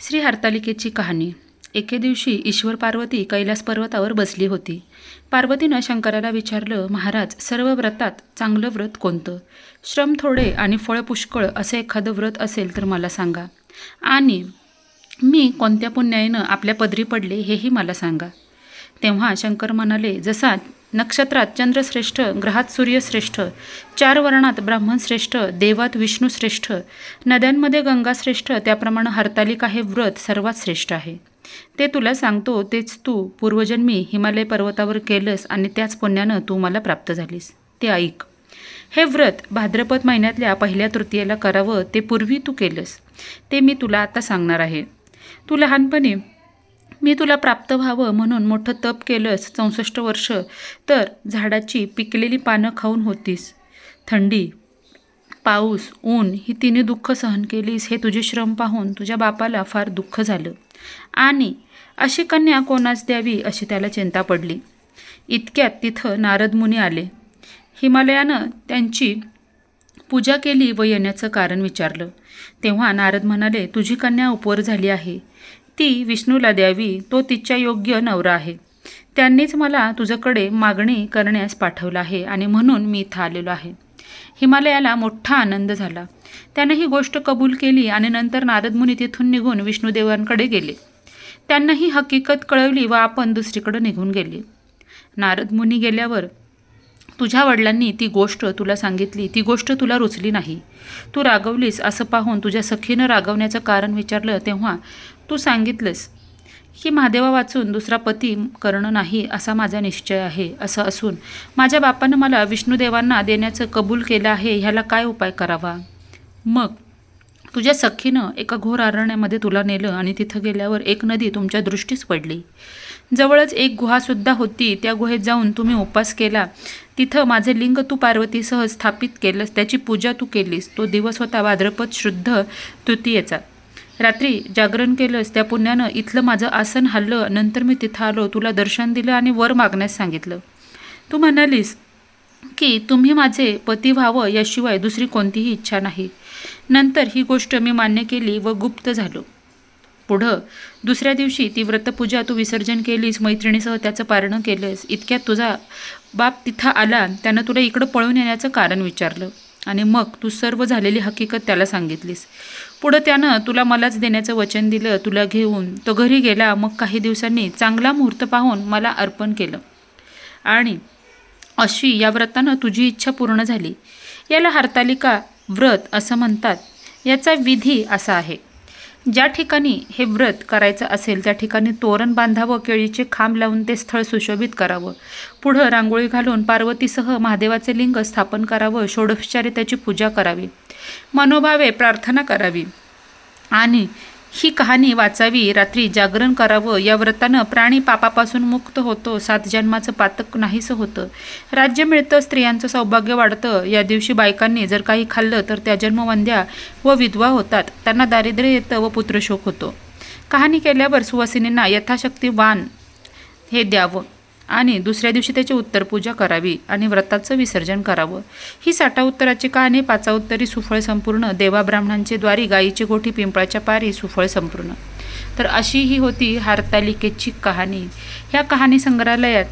श्री हरतालिकेची कहाणी. एके दिवशी ईश्वर पार्वती कैलास पर्वतावर बसली होती. पार्वतीनं शंकराला विचारलं महाराज सर्व व्रतात चांगलं व्रत कोणतं? श्रम थोडे आणि फळ पुष्कळ असं एखादं व्रत असेल तर मला सांगा. आणि मी कोणत्या पुण्याईनं आपल्या पदरी पडले हेही मला सांगा. तेव्हा शंकर म्हणाले जसा नक्षत्रात चंद्रश्रेष्ठ ग्रहात सूर्यश्रेष्ठ चार वर्णात ब्राह्मणश्रेष्ठ देवात विष्णू श्रेष्ठ नद्यांमध्ये गंगाश्रेष्ठ त्याप्रमाणे हरतालिका हे व्रत सर्वात श्रेष्ठ आहे. ते तुला सांगतो तेच तू पूर्वजन्मी हिमालय पर्वतावर केलंस आणि त्याच पुण्यानं तू मला प्राप्त झालीस. ते ऐक. हे व्रत भाद्रपद महिन्यातल्या पहिल्या तृतीयेला करावं ते पूर्वी तू केलंस. ते मी तुला आता सांगणार आहे. तू लहानपणी मी तुला प्राप्त व्हावं म्हणून मोठं तप केलंस चौसष्ट वर्ष तर झाडाची पिकलेली पानं खाऊन होतीस. थंडी पाऊस ऊन ही तिन्ही दुःख सहन केलीस हे तुझे श्रम पाहून तुझ्या बापाला फार दुःख झालं. आणि अशी कन्या कोणास द्यावी अशी त्याला चिंता पडली. इतक्यात तिथं नारद मुनी आले. हिमालयानं त्यांची पूजा केली व येण्याचं कारण विचारलं. तेव्हा नारद म्हणाले तुझी कन्या उपवर झाली आहे. ती विष्णूला द्यावी तो तिच्या योग्य नवरा आहे. त्यांनीच मला तुझ्याकडे मागणी करण्यास पाठवलं आहे आणि म्हणून मी इथं आलेलो आहे. हिमालयाला मोठा आनंद झाला. त्यानं ही गोष्ट कबूल केली आणि नंतर नारदमुनी तिथून निघून विष्णुदेवांकडे गेले. त्यांना ही हकीकत कळवली व आपण दुसरीकडे निघून गेले. नारदमुनी गेल्यावर तुझ्या वडिलांनी ती गोष्ट तुला सांगितली ती गोष्ट तुला रुचली नाही. तू रागवलीस असं पाहून तुझ्या सखीनं रागवण्याचं कारण विचारलं तेव्हा तू सांगितलंस. की महादेवा वाचून दुसरा पती करणं नाही असा माझा निश्चय आहे असं असून माझ्या बापानं मला विष्णुदेवांना देण्याचं कबूल केलं आहे ह्याला काय उपाय करावा? मग तुझ्या सखीनं एका घोर अरण्यामध्ये तुला नेलं आणि तिथं गेल्यावर एक नदी तुमच्या दृष्टीस पडली. जवळच एक गुहासुद्धा होती त्या गुहेत जाऊन तुम्ही उपास केला. तिथं माझे लिंग तू पार्वतीसह स्थापित केलंस त्याची पूजा तू केलीस. तो दिवस होता भाद्रपद शुद्ध तृतीयेचा. रात्री जागरण केलंस त्या पुण्यानं इथलं माझं आसन हल्लं नंतर मी तिथं आलो तुला दर्शन दिलं आणि वर मागण्यास सांगितलं. तू म्हणालीस की तुम्ही माझे पती व्हावं याशिवाय दुसरी कोणतीही इच्छा नाही. नंतर ही गोष्ट मी मान्य केली व गुप्त झालो. पुढं दुसऱ्या दिवशी ती व्रतपूजा तू विसर्जन केलीस मैत्रिणीसह त्याचं पारणं केलंस इतक्यात तुझा बाप तिथं आला त्यानं तुला इकडं पळून येण्याचं कारण विचारलं. आणि मग तू सर्व झालेली हकीकत त्याला सांगितलीस. पुढं त्यानं तुला मलाच देण्याचं वचन दिलं तुला घेऊन. तो घरी गेला मग काही दिवसांनी चांगला मुहूर्त पाहून मला अर्पण केलं. आणि अशी या व्रतानं तुझी इच्छा पूर्ण झाली. याला हरतालिका व्रत असं म्हणतात. याचा विधी असा आहे. ज्या ठिकाणी हे व्रत करायचं असेल त्या ठिकाणी तोरण बांधावं केळीचे खांब लावून ते स्थळ सुशोभित करावं. पुढं रांगोळी घालून पार्वतीसह महादेवाचे लिंग स्थापन करावं षोडोपचारी त्याची पूजा करावी. मनोभावे प्रार्थना करावी. आणि ही कहाणी वाचावी रात्री जागरण करावं या व्रतानं प्राणी पापापासून मुक्त होतो सात जन्माचं पातक नाहीसं होतं. राज्य मिळतं स्त्रियांचं सौभाग्य वाढतं. या दिवशी बायकांनी जर काही खाल्लं तर त्या जन्मवंद्या व विधवा होतात. त्यांना दारिद्र्य येतं व पुत्रशोक होतो. कहाणी केल्यावर सुवासिनींना यथाशक्ती वान हे द्यावं. आणि दुसऱ्या दिवशी त्याची उत्तरपूजा करावी आणि व्रताचं विसर्जन करावं. ही साठा उत्तराची कहाणी पाचा उत्तरी सुफळ संपूर्ण देवा ब्राह्मणांचे द्वारी गायीची गोठी पिंपळाच्या पारी सुफळ संपूर्ण. तर अशी ही होती हारतालिकेची कहाणी. ह्या कहाणी संग्रहालयात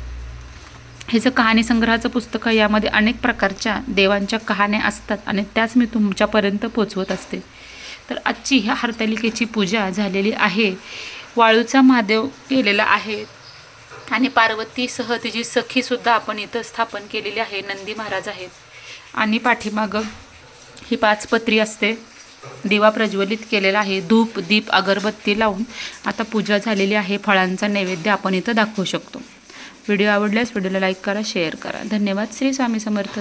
हे कहाणी संग्रहाचं पुस्तक यामध्ये अनेक प्रकारच्या देवांच्या कहाण्या असतात आणि त्याच मी तुमच्यापर्यंत पोचवत असते. तर आजची ह्या हरतालिकेची पूजा झालेली आहे. वाळूचा महादेव केलेला आहे. आणि पार्वतीसह तिची सखीसुद्धा आपण इथं स्थापन केलेली आहे. नंदी महाराज आहेत. आणि पाठीमागं ही पाच पत्री असते. दिवा प्रज्वलित केलेला आहे. धूप दीप अगरबत्ती लावून आता पूजा झालेली आहे. फळांचा नैवेद्य आपण इथं दाखवू शकतो. व्हिडिओ आवडल्यास व्हिडिओला लाईक करा शेअर करा. धन्यवाद. श्री स्वामी समर्थ.